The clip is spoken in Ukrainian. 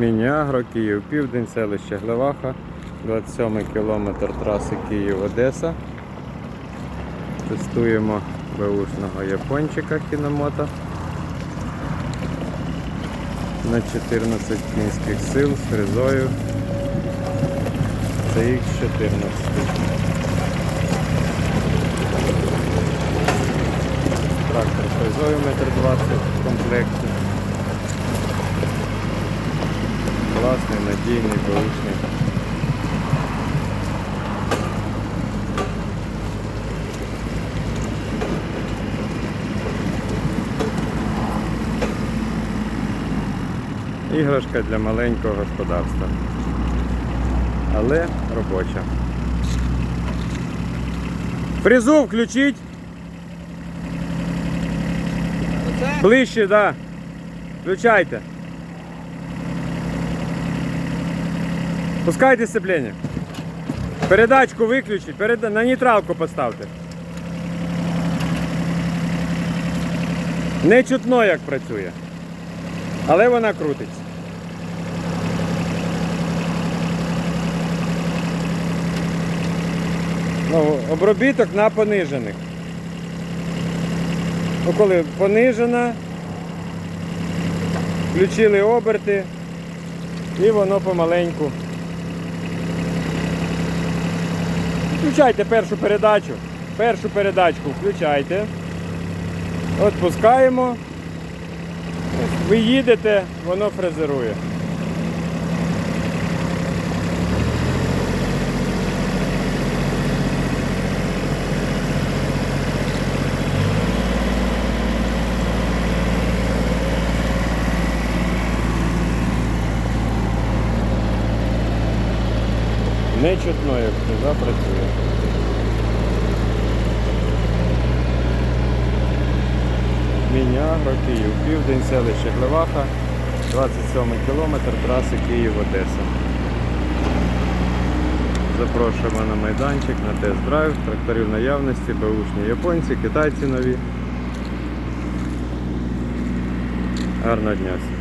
Міні-Агро, Київ Південь, селище Глеваха, 27 кілометр траси Київ-Одеса. Тестуємо беушного япончика Хіномото на 14 кінських сил з фрезою CX14. Трактор з фрезою 1,20 м в комплекті. Класний, надійний, беушний. Іграшка для маленького господарства. Але робоча. Фрезу включіть. Ближче, да. Включайте. Пускайте сцепление. Передачку виключіть, перед... на нейтралку поставте. Не чутно, як працює. Але вона крутиться. Ну, обробіток на понижених. Ну, коли понижена, включили оберти і воно помаленьку. Включайте першу передачу. Першу передачку включайте. Отпускаємо. Ви їдете, воно фрезерує. Не чутно, як фреза працює. Міні-Агро, Київ, південь, селище Глеваха, 27 кілометр траси Київ-Одеса. Запрошуємо на майданчик, на тест-драйв, тракторів наявності, беушні японці, китайці нові. Гарного дня.